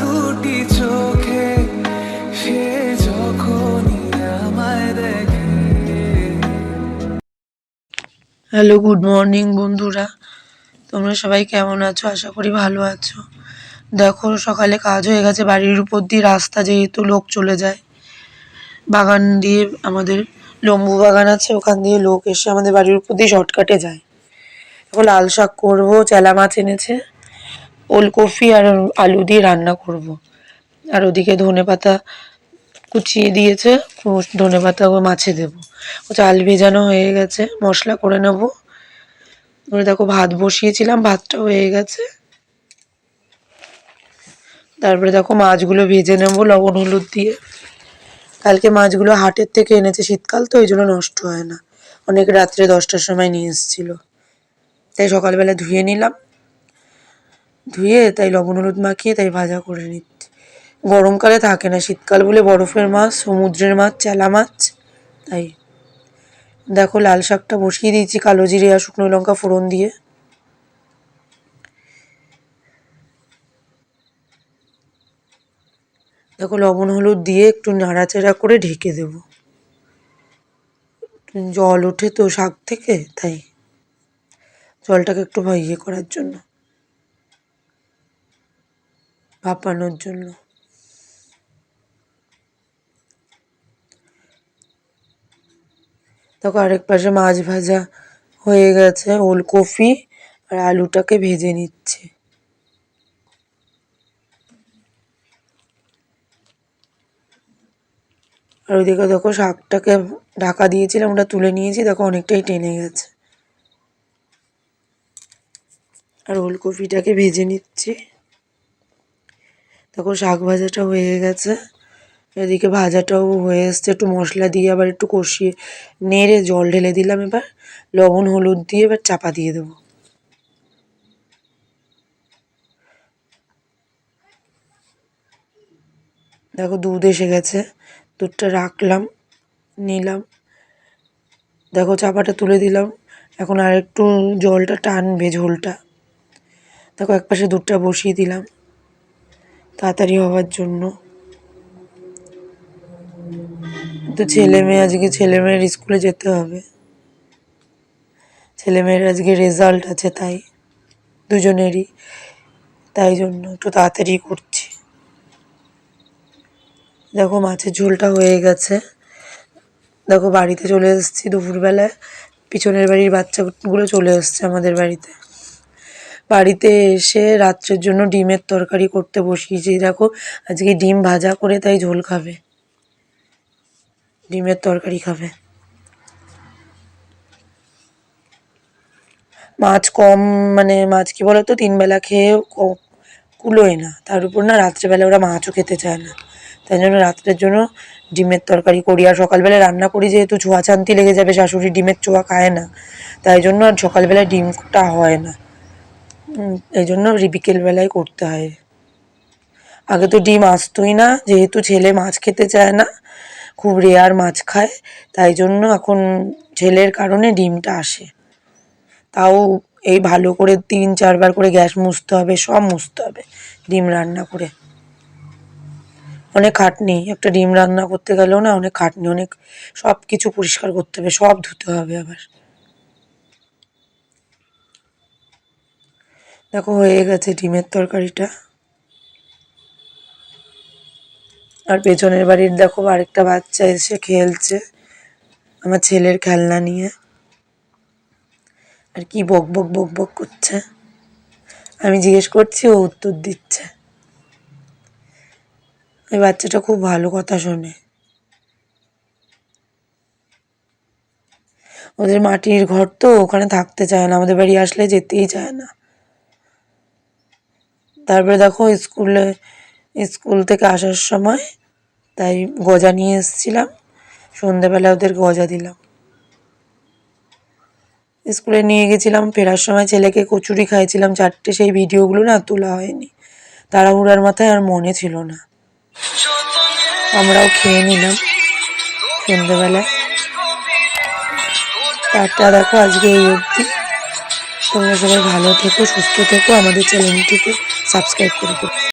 দুটি চোখে, সে hello, good morning বন্ধুরা। তোমরা সবাই কেমন আছো? আশা করি ভালো আছো। দেখো, সকালে কাজ হয়ে গেছে, বাড়ির উপর দিয়ে রাস্তা যেহেতু লোক চলে যায়, বাগান দিয়ে আমাদের লম্বু বাগান আছে, ওখান দিয়ে লোক এসে আমাদের বাড়ির উপর দিয়ে শর্টকাটে যায়। এখন লাল শাক করব, চেলা মাছ এনেছে। ওলকপি আর আলু দিয়ে রান্না করব। আর ওদিকে ধনে পাতা কুচিয়ে দিয়েছে, ধনে পাতা মাছে দেবো। চাল ভেজানো হয়ে গেছে, মশলা করে নেব। ওরে দেখো ভাত বসিয়েছিলাম ভাতটা হয়ে গেছে। তারপরে দেখো মাছগুলো ভেজে নেব লবণ, হলুদ দিয়ে। কালকে মাছগুলো হাটের থেকে এনেছে শীতকাল, তো ওই জন্য নষ্ট হয় না। অনেক রাত্রে দশটার সময় নিয়ে এসেছিল। তাই সকালবেলা ধুয়ে নিলাম। ধুয়ে তাই লবণ হলুদ মাখিয়ে তাই ভাজা করে নিচ্ছি। গরমকালে থাকে না, শীতকাল বলে বরফের মাছ, সমুদ্রের মাছ, চেলা মাছ, তাই। দেখো লাল শাকটা বসিয়ে দিয়েছি, কালো জিরে আর শুকনো লঙ্কা ফোড়ন দিয়ে। দেখো লবণ হলুদ দিয়ে একটু নাড়াচাড়া করে ঢেকে দেব। জল ওঠে তো শাক থেকে, তাই। জলটাকে একটু ইয়ে করার জন্য। ভাপানোর জন্য। দেখো, আরেক পাশে মাছ ভাজা হয়ে গেছে, ওলকপি আর আলুটাকে ভেজে নিচ্ছে। আর ওইদিকে দেখো, শাকটাকে ঢাকা দিয়েছিলাম, ওটা তুলে নিয়েছি, দেখো, অনেকটাই টেনে গেছে। আর ওলকপিটাকে ভেজে নিচ্ছি। দেখো শাক ভাজাটা হয়ে গেছে। এদিকে ভাজাটাও হয়ে এসছে। একটু মশলা দিয়ে আবার একটু কষিয়ে নেড়ে জল ঢেলে দিলাম এবার। লবণ, হলুদ দিয়ে এবার চাপা দিয়ে দেবো। দেখো দুধ এসে গেছে। দুধটা রাখলাম, নিলাম। দেখো চাপাটা তুলে দিলাম। এখন আর একটু জলটা টানবে ঝোলটা। দেখো একপাশে দুধটা বসিয়ে দিলাম। তাড়াতাড়ি হওয়ার জন্য। তো ছেলে মেয়ে আজকে, ছেলে মেয়ের স্কুলে যেতে হবে। ছেলে মেয়ের আজকে রেজাল্ট আছে তাই, দুজনেরই, তাই জন্য একটু তাড়াতাড়ি করছি। দেখো মাছের ঝোলটা হয়ে গেছে। দেখো বাড়িতে চলে এসেছি দুপুরবেলায়, পিছনের বাড়ির বাচ্চাগুলো চলে এসছে আমাদের বাড়িতে। বাড়িতে এসে রাত্রের জন্য ডিমের তরকারি করতে বসিয়েছি। দেখো, আজকে ডিম ভাজা করে তাই ঝোল খাবে। ডিমের তরকারি খাবে। মাছ কম মানে মাছ কি বলতো তিন বেলা খেয়ে কুলোয় না। তার উপর না রাত্রেবেলা ওরা মাছও খেতে চায় না। তাই জন্য রাত্রের জন্য ডিমের তরকারি করি। আর সকালবেলা রান্না করি, যেহেতু ছোঁয়া চান্তি লেগে যাবে, শাশুড়ি ডিমের চোয়া খায় না। তাই জন্য আর সকালবেলা ডিমটা হয় না। এই জন্য বিকেলবেলায় করতে হয়। আগে তো ডিম আসতোই না, যেহেতু ছেলে মাছ খেতে চায় না, খুব রেয়ার মাছ খায়, তাই জন্য এখন ছেলের কারণে ডিমটা আসে। তাও এই ভালো করে তিন চারবার করে গ্যাস মুছতে হবে, সব মুছতে হবে ডিম রান্না করে। অনেক খাটনি, একটা ডিম রান্না করতে গেলেও না অনেক খাটনি, অনেক সব কিছু পরিষ্কার করতে হবে, সব ধুতে হবে আবার। দেখো, হয়ে গেছে ডিমের তরকারিটা। আর পেছনের বাড়ির দেখো, আরেকটা বাচ্চা এসে খেলছে, আমার ছেলের খেলনা নিয়ে। আর কি বক বক বক বক করছে। আমি জিজ্ঞেস করছি, ও উত্তর দিচ্ছে। ওই বাচ্চাটা খুব ভালো কথা শোনে। ওদের মাটির ঘর তো, ওখানে থাকতে চায় না, আমাদের বাড়ি আসলে যেতেই চায় না। তারপরে দেখো স্কুলে, স্কুল থেকে আসার সময় তাই গজা নিয়ে এসেছিলাম। সন্ধেবেলা ওদের গজা দিলাম। স্কুলে নিয়ে গেছিলাম, ফেরার সময় ছেলেকে কচুরি খাইয়েছিলাম। চারটে সেই ভিডিওগুলো না তোলা হয়নি। তাড়াহুড়ার মাথায় আর মনে ছিল না। আমরাও খেয়ে নিলাম সন্ধেবেলায়। টাটা, দেখো আজকে এই অবধি। তোমরা সবাই ভালো থেকো, সুস্থ থেকো আমাদের চ্যানেলটিকে সাবস্ক্রাইব করে